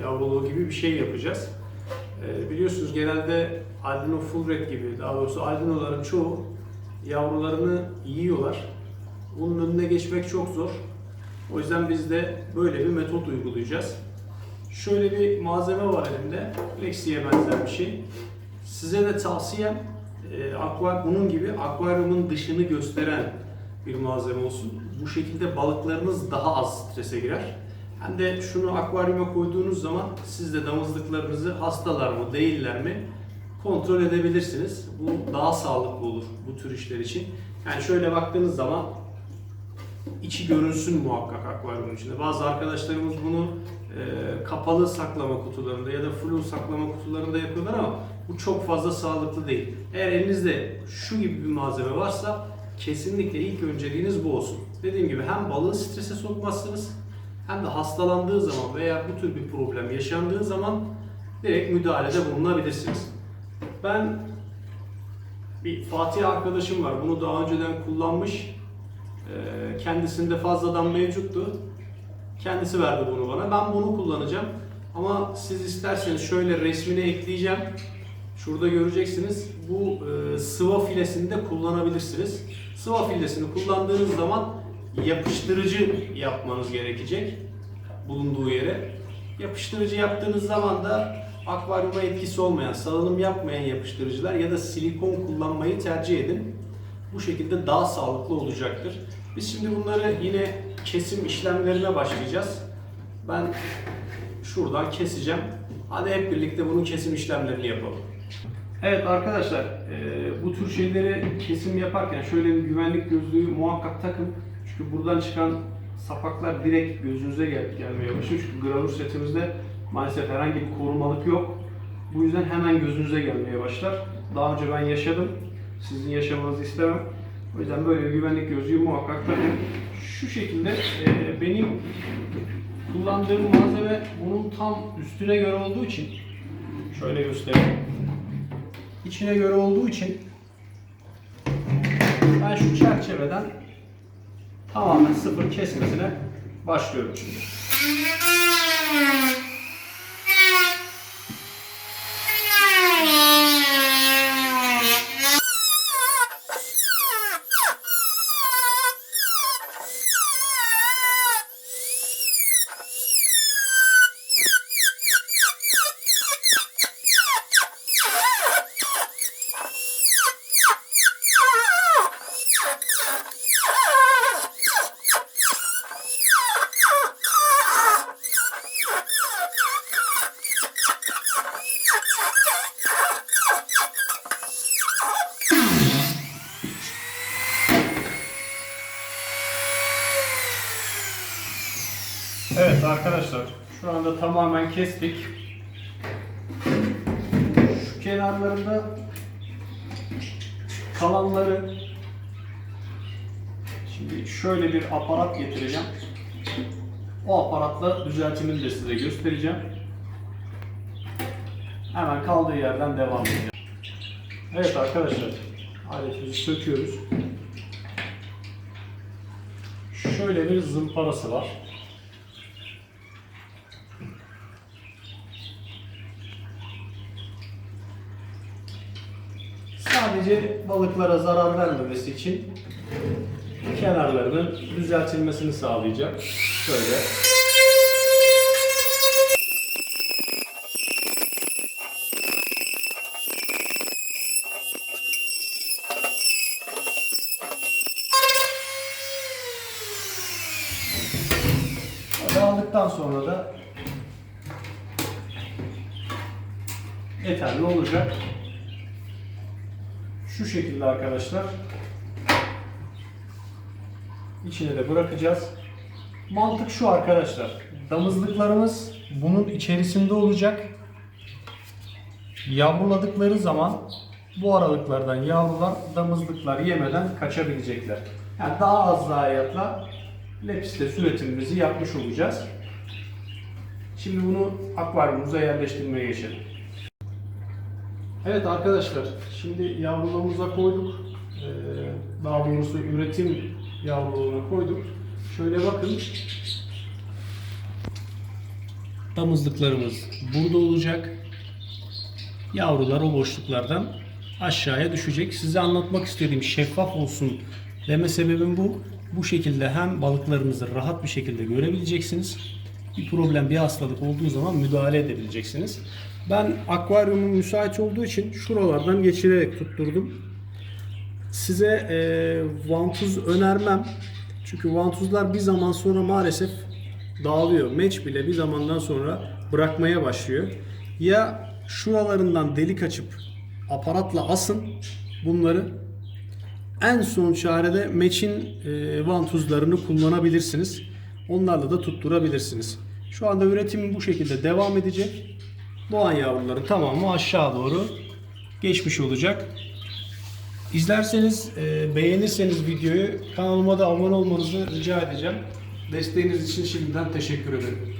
yavruluğu gibi bir şey yapacağız. Ee, biliyorsunuz genelde albino full red gibi, daha doğrusu albinoların çoğu yavrularını yiyorlar. Bunun önüne geçmek çok zor. O yüzden biz de böyle bir metot uygulayacağız. Şöyle bir malzeme var elimde. Plexi'ye benzer bir şey. Size de tavsiyem e, akvar bunun gibi akvaryumun dışını gösteren bir malzeme olsun. Bu şekilde balıklarınız daha az strese girer. Hem de şunu akvaryuma koyduğunuz zaman siz de damızlıklarınızı hastalar mı değiller mi kontrol edebilirsiniz. Bu daha sağlıklı olur bu tür işler için. Yani şöyle baktığınız zaman içi görünsün muhakkak akvaryumun içinde. Bazı arkadaşlarımız bunu e, kapalı saklama kutularında ya da flu saklama kutularında yapıyorlar ama bu çok fazla sağlıklı değil. Eğer elinizde şu gibi bir malzeme varsa kesinlikle ilk önceliğiniz bu olsun. Dediğim gibi hem balığı strese sokmazsınız hem de hastalandığı zaman veya bu tür bir problem yaşandığı zaman direkt müdahalede bulunabilirsiniz. Ben bir Fatih arkadaşım var. Bunu daha önceden kullanmış. Ee, Kendisinde fazladan mevcuttu. Kendisi verdi bunu bana. Ben bunu kullanacağım. Ama siz isterseniz şöyle resmini ekleyeceğim. Şurada göreceksiniz. Bu e, sıva filesini de kullanabilirsiniz. Sıva filesini kullandığınız zaman yapıştırıcı yapmanız gerekecek bulunduğu yere. Yapıştırıcı yaptığınız zaman da akvaryuma etkisi olmayan, salınım yapmayan yapıştırıcılar ya da silikon kullanmayı tercih edin. Bu şekilde daha sağlıklı olacaktır. Biz şimdi bunları yine kesim işlemlerine başlayacağız. Ben şuradan keseceğim. Hadi hep birlikte bunun kesim işlemlerini yapalım. Evet arkadaşlar, bu tür şeyleri kesim yaparken şöyle bir güvenlik gözlüğü muhakkak takın. Çünkü buradan çıkan sapaklar direkt gözünüze gel gelmeye başlıyor. Çünkü gravür setimizde maalesef herhangi bir korumalık yok. Bu yüzden hemen gözünüze gelmeye başlar. Daha önce ben yaşadım. Sizin yaşamanızı istemem. O yüzden böyle bir güvenlik gözlüğü muhakkak takın. Şu şekilde e, benim kullandığım malzeme bunun tam üstüne göre olduğu için şöyle göstereyim. İçine göre olduğu için ben şu çerçeveden tamamen sıfır kesmesine başlıyorum şimdi. Arkadaşlar şu anda tamamen kestik. Şu kenarlarında kalanları şimdi şöyle bir aparat getireceğim. O aparatla düzeltimini de size göstereceğim. Hemen kaldığı yerden devam edeceğim. Evet arkadaşlar aletimizi söküyoruz. Şöyle bir zımparası var. Sadece balıklara zarar vermemesi için kenarlarının düzeltilmesini sağlayacak. Şöyle. Aldıktan sonra da yeterli olacak. Şu şekilde arkadaşlar. İçine de bırakacağız. Mantık şu arkadaşlar. Damızlıklarımız bunun içerisinde olacak. Yavruladıkları zaman bu aralıklardan yavrular damızlıklar yemeden kaçabilecekler. Yani daha az zayiatla lepiste üretimimizi yapmış olacağız. Şimdi bunu akvaryumumuza yerleştirmeye geçelim. Evet arkadaşlar, şimdi yavruluğumuza koyduk. Ee, daha doğrusu üretim yavruluğuna koyduk. Şöyle bakın. Damızlıklarımız burada olacak. Yavrular o boşluklardan aşağıya düşecek. Size anlatmak istediğim şeffaf olsun deme sebebim bu. Bu şekilde hem balıklarınızı rahat bir şekilde görebileceksiniz. Bir problem, bir hastalık olduğu zaman müdahale edebileceksiniz. Ben akvaryumun müsait olduğu için şuralardan geçirerek tutturdum. Size e, vantuz önermem. Çünkü vantuzlar bir zaman sonra maalesef dağılıyor. Meç bile bir zamandan sonra bırakmaya başlıyor. Ya şuralarından delik açıp aparatla asın bunları. En son çarede meçin e, vantuzlarını kullanabilirsiniz. Onlarla da tutturabilirsiniz. Şu anda üretim bu şekilde devam edecek. Doğan yavruların tamamı aşağı doğru geçmiş olacak. İzlerseniz, e, beğenirseniz videoyu kanalıma da abone olmanızı rica edeceğim. Desteğiniz için şimdiden teşekkür ederim.